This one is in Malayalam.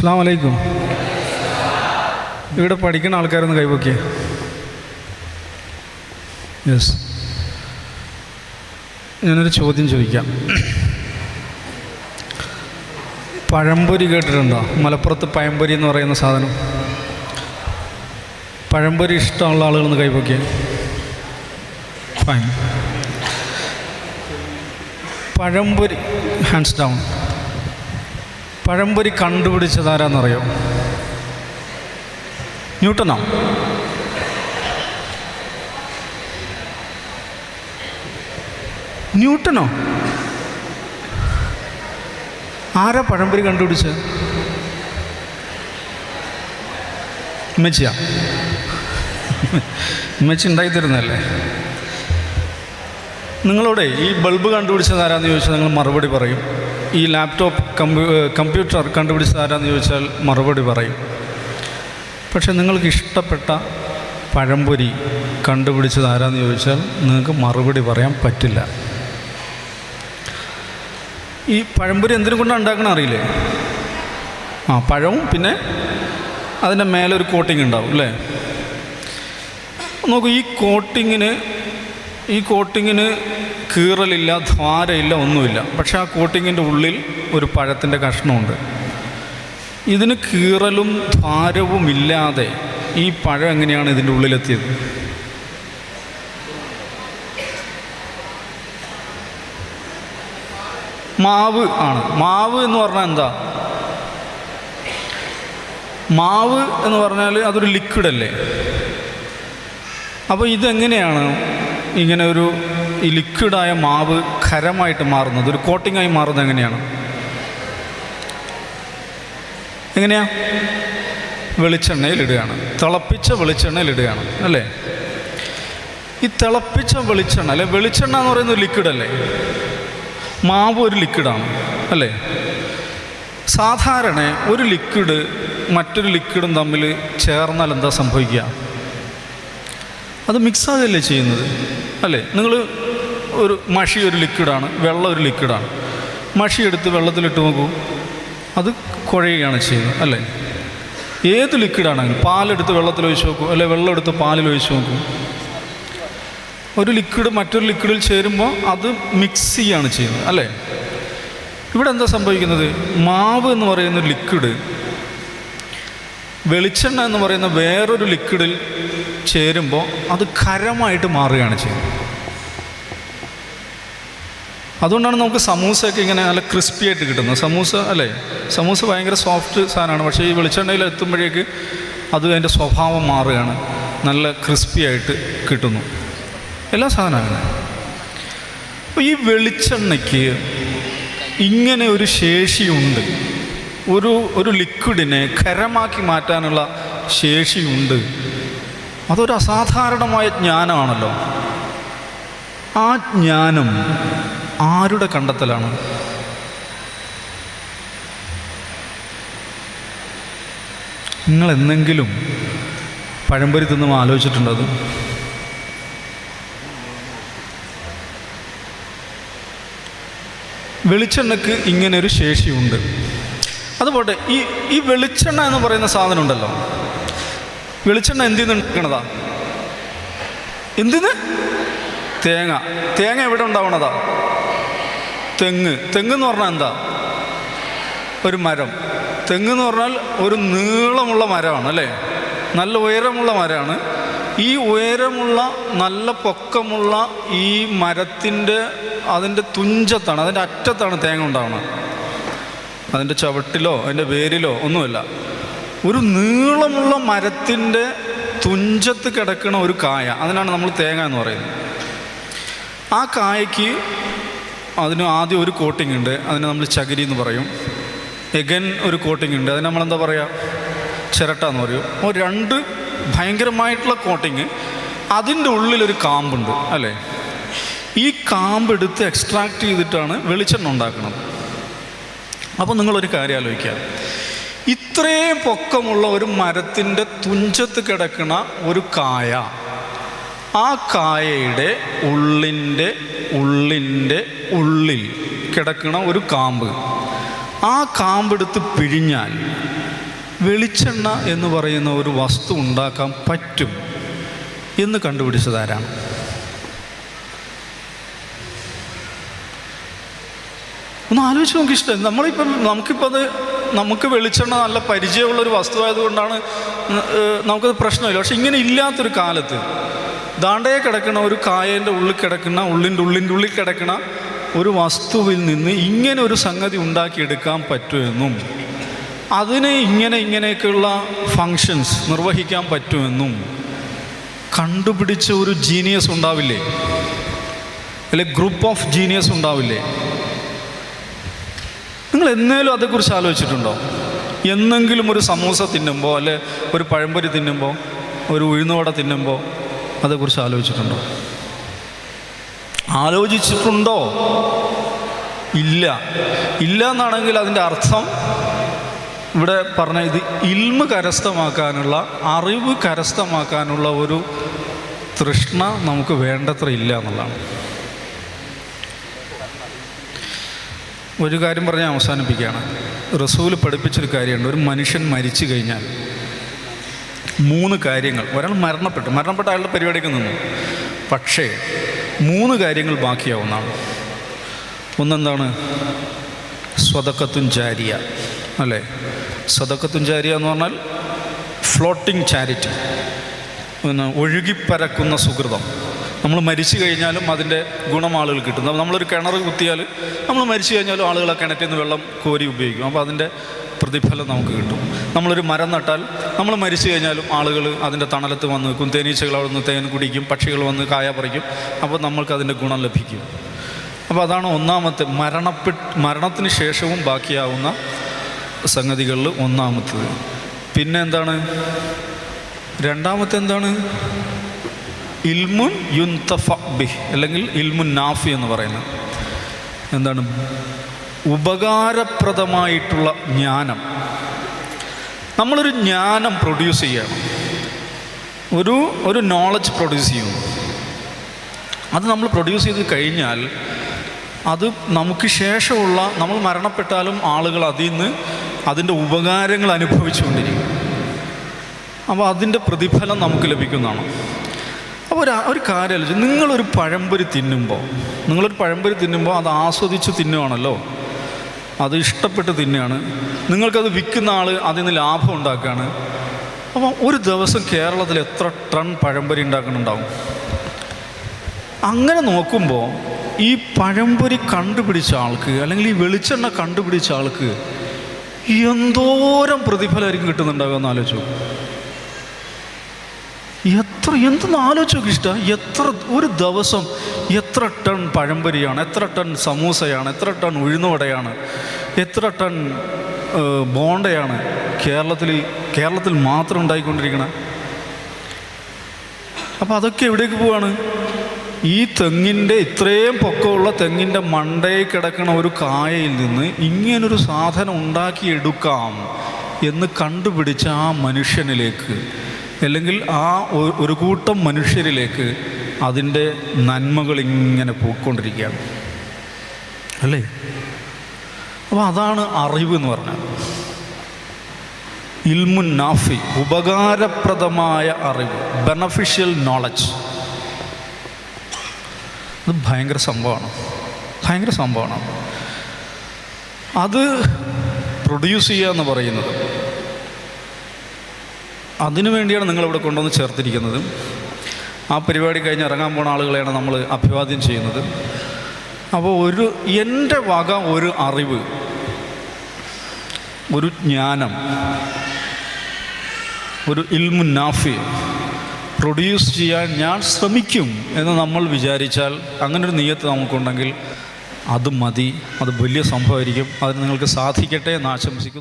അസ്സാം വലൈക്കും ഇവിടെ പഠിക്കുന്ന ആൾക്കാരൊന്ന് കൈവക്കിയ യെസ് ഞാനൊരു ചോദ്യം ചോദിക്കാം. പഴംപൊരി കേട്ടിട്ടുണ്ടോ? മലപ്പുറത്ത് പഴംപൊരി എന്ന് പറയുന്ന സാധനം. പഴംപൊരി ഇഷ്ടമുള്ള ആളുകളൊന്ന് കൈവക്കിയ fine pazhampori hands down pazhampori കണ്ടുപിടിച്ചത് ആരാന്നറിയോ ന്യൂട്ടനോ? ന്യൂട്ടനോ? ആരാ പഴംപൊരി കണ്ടുപിടിച്ച് ഉമ്മച്ചിയാ? ഉമ്മച്ചി ഉണ്ടാക്കി തരുന്നതല്ലേ നിങ്ങളോടെ ഈ ബൾബ് കണ്ടുപിടിച്ചത് ആരാന്ന് ചോദിച്ചാൽ നിങ്ങൾ മറുപടി പറയും. ഈ ലാപ്ടോപ്പ് കമ്പ്യൂട്ടർ കണ്ടുപിടിച്ചത് ആരാന്ന് ചോദിച്ചാൽ മറുപടി പറയും. പക്ഷേ നിങ്ങൾക്ക് ഇഷ്ടപ്പെട്ട പഴംപൊരി കണ്ടുപിടിച്ചത് ആരാന്ന് ചോദിച്ചാൽ നിങ്ങൾക്ക് മറുപടി പറയാൻ പറ്റില്ല. ഈ പഴംപൊരി എന്തിനു കൊണ്ടാണ് ഉണ്ടാക്കണം അറിയില്ലേ? ആ പഴവും പിന്നെ അതിന്റെ മേലെ ഒരു കോട്ടിങ് ഉണ്ടാവും അല്ലേ? നോക്കൂ ഈ കോട്ടിങ്ങിന് ഈ കോട്ടിങ്ങിന് കീറലില്ല ധാരയില്ല ഒന്നുമില്ല. പക്ഷെ ആ കോട്ടിങ്ങിന്റെ ഉള്ളിൽ ഒരു പഴത്തിന്റെ കഷ്ണമുണ്ട്. ഇതിന് കീറലും ധാരവുമില്ലാതെ ഈ പഴം എങ്ങനെയാണ് ഇതിന്റെ ഉള്ളിലെത്തിയത്? മാവ് ആണ്. മാവ് എന്ന് പറഞ്ഞാൽ എന്താ? മാവ് എന്ന് പറഞ്ഞാൽ അതൊരു ലിക്വിഡല്ലേ അപ്പോൾ ഇതെങ്ങനെയാണ് ഇങ്ങനെ ഒരു ഈ ലിക്വിഡായ മാവ് ഖരമായിട്ട് മാറുന്നത് ഒരു കോട്ടിങ്ങായി മാറുന്നത് എങ്ങനെയാണ്? എങ്ങനെയാ? വെളിച്ചെണ്ണയിൽ ഇടുകയാണ് തിളപ്പിച്ച വെളിച്ചെണ്ണയിൽ ഇടുകയാണ് അല്ലേ? ഈ തിളപ്പിച്ച വെളിച്ചെണ്ണ അല്ലെ വെളിച്ചെണ്ണ എന്ന് പറയുന്നത് ലിക്വിഡല്ലേ മാവ് ഒരു ലിക്വിഡാണ് അല്ലേ? സാധാരണ ഒരു ലിക്വിഡ് മറ്റൊരു ലിക്വിഡും തമ്മിൽ ചേർന്നാൽ എന്താ സംഭവിക്കുക? അത് മിക്സ് ആകുകയല്ലേ ചെയ്യുന്നത്? അല്ലേ? നിങ്ങൾ ഒരു മഷി ഒരു ലിക്വിഡാണ് വെള്ളം ഒരു ലിക്വിഡാണ്. മഷി എടുത്ത് വെള്ളത്തിലിട്ട് നോക്കൂ. അത് കുഴയുകയാണ് ചെയ്യുന്നത് അല്ലേ? ഏത് ലിക്വിഡാണെങ്കിലും പാലെടുത്ത് വെള്ളത്തിൽ ഒഴിച്ച് നോക്കൂ അല്ലെ വെള്ളം എടുത്ത് പാലിൽ ഒഴിച്ച് നോക്കൂ. ഒരു ലിക്വിഡ് മറ്റൊരു ലിക്വിഡിൽ ചേരുമ്പോൾ അത് മിക്സ് ചെയ്യുകയാണ് ചെയ്യുന്നത് അല്ലേ? ഇവിടെ എന്താ സംഭവിക്കുന്നത്? മാവ് എന്ന് പറയുന്ന ലിക്വിഡ് വെളിച്ചെണ്ണ എന്ന് പറയുന്ന വേറൊരു ലിക്വിഡിൽ ചേരുമ്പോൾ അത് ഖരമായിട്ട് മാറുകയാണ് ചെയ്യുന്നത്. അതുകൊണ്ടാണ് നമുക്ക് സമൂസയൊക്കെ ഇങ്ങനെ നല്ല ക്രിസ്പി ആയിട്ട് കിട്ടുന്നത്. സമൂസ അല്ലേ? സമൂസ ഭയങ്കര സോഫ്റ്റ് സാധനമാണ്. പക്ഷേ ഈ വെളിച്ചെണ്ണയിൽ എത്തുമ്പോഴേക്ക് അത് അതിന്റെ സ്വഭാവം മാറുകയാണ്. നല്ല ക്രിസ്പി ആയിട്ട് കിട്ടുന്നു. എല്ലാ സാധനമാണ് അപ്പോൾ ഈ വെളിച്ചെണ്ണയ്ക്ക് ഇങ്ങനെ ഒരു ശേഷിയുണ്ട്. ഒരു ഒരു ലിക്വിഡിനെ ഖരമാക്കി മാറ്റാനുള്ള ശേഷിയുണ്ട്. അതൊരു അസാധാരണമായ ജ്ഞാനമാണല്ലോ. ആ ജ്ഞാനം ആരുടെ കണ്ടെത്തലാണ്? നിങ്ങൾ എന്തെങ്കിലും പഴംപൊരി തിന്നും ആലോചിച്ചിട്ടുണ്ടത് വെളിച്ചെണ്ണക്ക് ഇങ്ങനൊരു ശേഷിയുണ്ട്. അതുപോട്ടെ ഈ ഈ വെളിച്ചെണ്ണ എന്ന് പറയുന്ന സാധനം ഉണ്ടല്ലോ. വെളിച്ചെണ്ണ എന്തിന്ന് ഉണ്ടാക്കണതാ? എന്തിന് തേങ്ങ. തേങ്ങ എവിടെ ഉണ്ടാവണതാ? തെങ്ങ്. തെങ്ങ് എന്ന് പറഞ്ഞാൽ എന്താ? ഒരു മരം. തെങ്ങ് എന്ന് പറഞ്ഞാൽ ഒരു നീളമുള്ള മരമാണ് അല്ലേ? നല്ല ഉയരമുള്ള മരമാണ്. ഈ ഉയരമുള്ള നല്ല പൊക്കമുള്ള ഈ മരത്തിന്റെ അതിന്റെ തുഞ്ചത്താണ് അതിന്റെ അറ്റത്താണ് തേങ്ങ ഉണ്ടാവുന്നത് അതിന്റെ ചവിട്ടിലോ അതിന്റെ വേരിലോ ഒന്നുമില്ല. ഒരു നീളമുള്ള മരത്തിന്റെ തുഞ്ചത്ത് കിടക്കുന്ന ഒരു കായ അതിനാണ് നമ്മൾ തേങ്ങ എന്ന് പറയുന്നത്. ആ കായയ്ക്ക് അതിന് ആദ്യം ഒരു കോട്ടിംഗ് ഉണ്ട് അതിന് നമ്മൾ ചകിരി എന്ന് പറയും. എഗൻ ഒരു കോട്ടിംഗ് ഉണ്ട് അതിന് നമ്മളെന്താ പറയുക ചിരട്ട എന്ന് പറയും. അപ്പോൾ രണ്ട് ഭയങ്കരമായിട്ടുള്ള കോട്ടിങ് അതിന്റെ ഉള്ളിലൊരു കാമ്പുണ്ട് അല്ലേ? ഈ കാമ്പെടുത്ത് എക്സ്ട്രാക്ട് ചെയ്തിട്ടാണ് വെളിച്ചെണ്ണ ഉണ്ടാക്കുന്നത്. അപ്പോൾ നിങ്ങളൊരു കാര്യം ആലോചിക്കുക. ഇത്രയും പൊക്കമുള്ള ഒരു മരത്തിന്റെ തുഞ്ചത്ത് കിടക്കുന്ന ഒരു കായ. ആ കായയുടെ ഉള്ളിന്റെ ഉള്ളിന്റെ ഉള്ളിൽ കിടക്കുന്ന ഒരു കാമ്പ്. ആ കാമ്പെടുത്ത് പിഴിഞ്ഞാൽ വെളിച്ചെണ്ണ എന്ന് പറയുന്ന ഒരു വസ്തു ഉണ്ടാക്കാൻ പറ്റും എന്ന് കണ്ടുപിടിച്ചതാരാണ് ഒന്ന് ആലോചിച്ച് നോക്കി ഇഷ്ടം. നമ്മളിപ്പം നമുക്കിപ്പോൾ അത് നമുക്ക് വെളിച്ചെണ്ണ നല്ല പരിചയമുള്ള ഒരു വസ്തു ആയതുകൊണ്ടാണ് ഏഹ്, നമുക്കത് പ്രശ്നമില്ല. പക്ഷെ ഇങ്ങനെ ഇല്ലാത്തൊരു കാലത്ത് ദാണ്ടയെ കിടക്കുന്ന ഒരു കായേന്റെ ഉള്ളിൽ കിടക്കുന്ന ഉള്ളിന്റെ ഉള്ളിന്റെ ഉള്ളിൽ കിടക്കുന്ന ഒരു വസ്തുവിൽ നിന്ന് ഇങ്ങനെ ഒരു സംഗതി ഉണ്ടാക്കിയെടുക്കാൻ പറ്റുമെന്നും അതിനെ ഇങ്ങനെ ഇങ്ങനെയൊക്കെയുള്ള ഫങ്ഷൻസ് നിർവഹിക്കാൻ പറ്റുമെന്നും കണ്ടുപിടിച്ച ഒരു ജീനിയസ് ഉണ്ടാവില്ലേ? അല്ലെ ഗ്രൂപ്പ് ഓഫ് ജീനിയസ് ഉണ്ടാവില്ലേ? നിങ്ങൾ എന്നേലും അതേക്കുറിച്ച് ആലോചിച്ചിട്ടുണ്ടോ? എന്നെങ്കിലും ഒരു സമൂസ തിന്നുമ്പോൾ അല്ലെ ഒരു പഴംപൊരി തിന്നുമ്പോൾ ഒരു ഉഴുന്നുവട തിന്നുമ്പോൾ അതേക്കുറിച്ച് ആലോചിച്ചിട്ടുണ്ടോ? ആലോചിച്ചിട്ടുണ്ടോ? ഇല്ല. ഇല്ല എന്നാണെങ്കിൽ അതിന്റെ അർത്ഥം ഇവിടെ പറഞ്ഞ ഇത് ഇൽമ് കരസ്ഥമാക്കാനുള്ള അറിവ് കരസ്ഥമാക്കാനുള്ള ഒരു തൃഷ്ണ നമുക്ക് വേണ്ടത്ര ഇല്ല എന്നുള്ളതാണ്. ഒരു കാര്യം പറഞ്ഞ് അവസാനിപ്പിക്കുകയാണ്. റസൂൽ പഠിപ്പിച്ചൊരു കാര്യമുണ്ട്. ഒരു മനുഷ്യൻ മരിച്ചു കഴിഞ്ഞാൽ മൂന്ന് കാര്യങ്ങൾ ഒരാൾ മരണപ്പെട്ടു. മരണപ്പെട്ട അയാളുടെ പരിപാടിക്ക് നിന്നു. പക്ഷേ മൂന്ന് കാര്യങ്ങൾ ബാക്കിയാവുന്നതാണ്. ഒന്നെന്താണ്? സ്വതക്കത്തും ചാരിയ അല്ലേ? സ്വതക്കത്തും ചാരിയ എന്ന് പറഞ്ഞാൽ ഫ്ലോട്ടിംഗ് ചാരിറ്റി. പിന്നെ ഒഴുകിപ്പരക്കുന്ന സുഹൃതം. നമ്മൾ മരിച്ചു കഴിഞ്ഞാലും അതിന്റെ ഗുണം ആളുകൾ കിട്ടും. നമ്മ- നമ്മളൊരു കിണർ കുത്തിയാൽ നമ്മൾ മരിച്ചു കഴിഞ്ഞാലും ആളുകൾ ആ കിണറ്റിൽ നിന്ന് വെള്ളം കോരി ഉപയോഗിക്കും. അപ്പോൾ അതിന്റെ പ്രതിഫലം നമുക്ക് കിട്ടും. നമ്മളൊരു മരം നട്ടാൽ നമ്മൾ മരിച്ചു കഴിഞ്ഞാലും ആളുകൾ അതിന്റെ തണലത്ത് വന്ന് നിൽക്കും. തേനീച്ചകൾ അവിടെ നിന്ന് തേൻ കുടിക്കും പക്ഷികൾ വന്ന് കായ പറിക്കും. അപ്പോൾ നമ്മൾക്ക് അതിന്റെ ഗുണം ലഭിക്കും. അപ്പോൾ അതാണ് ഒന്നാമത്തെ മരണപ്പെട്ട് മരണത്തിന് ശേഷവും ബാക്കിയാവുന്ന സംഗതികളിൽ ഒന്നാമത്തത്. പിന്നെ എന്താണ്? രണ്ടാമത്തെ എന്താണ്? ഇൽമുൻ യുന്തഫ ബിഹ് അല്ലെങ്കിൽ ഇൽമുൻ നാഫി എന്ന് പറയുന്നത്. എന്താണ്? ഉപകാരപ്രദമായിട്ടുള്ള ജ്ഞാനം. നമ്മളൊരു ജ്ഞാനം പ്രൊഡ്യൂസ് ചെയ്യണം. ഒരു ഒരു നോളജ് പ്രൊഡ്യൂസ് ചെയ്യുന്നു അത് നമ്മൾ പ്രൊഡ്യൂസ് ചെയ്ത് കഴിഞ്ഞാൽ അത് നമുക്ക് ശേഷമുള്ള നമ്മൾ മരണപ്പെട്ടാലും ആളുകൾ അതിൽ നിന്ന് അതിന്റെ ഉപകാരങ്ങൾ അനുഭവിച്ചുകൊണ്ടിരിക്കും. അപ്പോൾ അതിന്റെ പ്രതിഫലം നമുക്ക് ലഭിക്കുന്നതാണ്. അപ്പോൾ ഒരു ഒരു കാര്യമല്ലോ. നിങ്ങളൊരു പഴംപൊരി തിന്നുമ്പോൾ നിങ്ങളൊരു പഴംപൊരി തിന്നുമ്പോൾ അത് ആസ്വദിച്ച് തിന്നുവാണല്ലോ. അത് ഇഷ്ടപ്പെട്ട് തിന്നുകയാണ്. നിങ്ങൾക്കത് വിൽക്കുന്ന ആൾ അതിൽ നിന്ന് ലാഭം ഉണ്ടാക്കുകയാണ്. അപ്പോൾ ഒരു ദിവസം കേരളത്തിൽ എത്ര ടൺ പഴംപൊരി ഉണ്ടാക്കുന്നുണ്ടാവും? അങ്ങനെ നോക്കുമ്പോൾ ഈ പഴംപൊരി കണ്ടുപിടിച്ച ആൾക്ക് അല്ലെങ്കിൽ ഈ വെളിച്ചെണ്ണ കണ്ടുപിടിച്ച ആൾക്ക് എന്തോരം പ്രതിഫലമായിരിക്കും കിട്ടുന്നുണ്ടാവുക എന്ന് ആലോചിച്ചു. എത്ര എന്തെന്ന് ആലോചിച്ച് നോക്കി ഇഷ്ട. എത്ര ഒരു ദിവസം എത്ര ടൺ പഴംപൊരിയാണ് എത്ര ടൺ സമൂസയാണ് എത്ര ടൺ ഉഴുന്നുവടയാണ് എത്ര ടൺ ബോണ്ടയാണ് കേരളത്തിൽ കേരളത്തിൽ മാത്രം ഉണ്ടായിക്കൊണ്ടിരിക്കണേ. അപ്പോൾ അതൊക്കെ എവിടേക്ക് പോവാണ്? ഈ തെങ്ങിന്റെ ഇത്രയും പൊക്കമുള്ള തെങ്ങിന്റെ മണ്ടയിൽ കിടക്കുന്ന ഒരു കായയിൽ നിന്ന് ഇങ്ങനൊരു സാധനം ഉണ്ടാക്കിയെടുക്കാം എന്ന് കണ്ടുപിടിച്ച ആ മനുഷ്യനിലേക്ക് അല്ലെങ്കിൽ ആ ഒരു കൂട്ടം മനുഷ്യരിലേക്ക് അതിന്റെ നന്മകൾ ഇങ്ങനെ പോയിക്കൊണ്ടിരിക്കുകയാണ്. അല്ലേ? അപ്പോൾ അതാണ് അറിവ് എന്ന് പറഞ്ഞാൽ. ഇൽമുൻ നാഫി ഉപകാരപ്രദമായ അറിവ് ബെനഫിഷ്യൽ നോളജ് അത് ഭയങ്കര സംഭവമാണ്. ഭയങ്കര സംഭവമാണ്. അത് പ്രൊഡ്യൂസ് ചെയ്യുക എന്ന് പറയുന്നത് അതിനു വേണ്ടിയാണ് നിങ്ങളിവിടെ കൊണ്ടുവന്ന് ചേർത്തിരിക്കുന്നത്. ആ പരിപാടി കഴിഞ്ഞ് ഇറങ്ങാൻ പോണ ആളുകളെയാണ് നമ്മൾ അഭിവാദ്യം ചെയ്യുന്നത്. അപ്പോൾ ഒരു എന്റെ വക ഒരു അറിവ് ഒരു ജ്ഞാനം ഒരു ഇൽമു നാഫി പ്രൊഡ്യൂസ് ചെയ്യാൻ ഞാൻ ശ്രമിക്കും എന്ന് നമ്മൾ വിചാരിച്ചാൽ ഒരു നീയത്ത് നമുക്കുണ്ടെങ്കിൽ അത് മതി അത് വലിയ സംഭവമായിരിക്കും അതിന് നിങ്ങൾക്ക് സാധിക്കട്ടെ എന്ന് ആശംസിക്കുന്നു.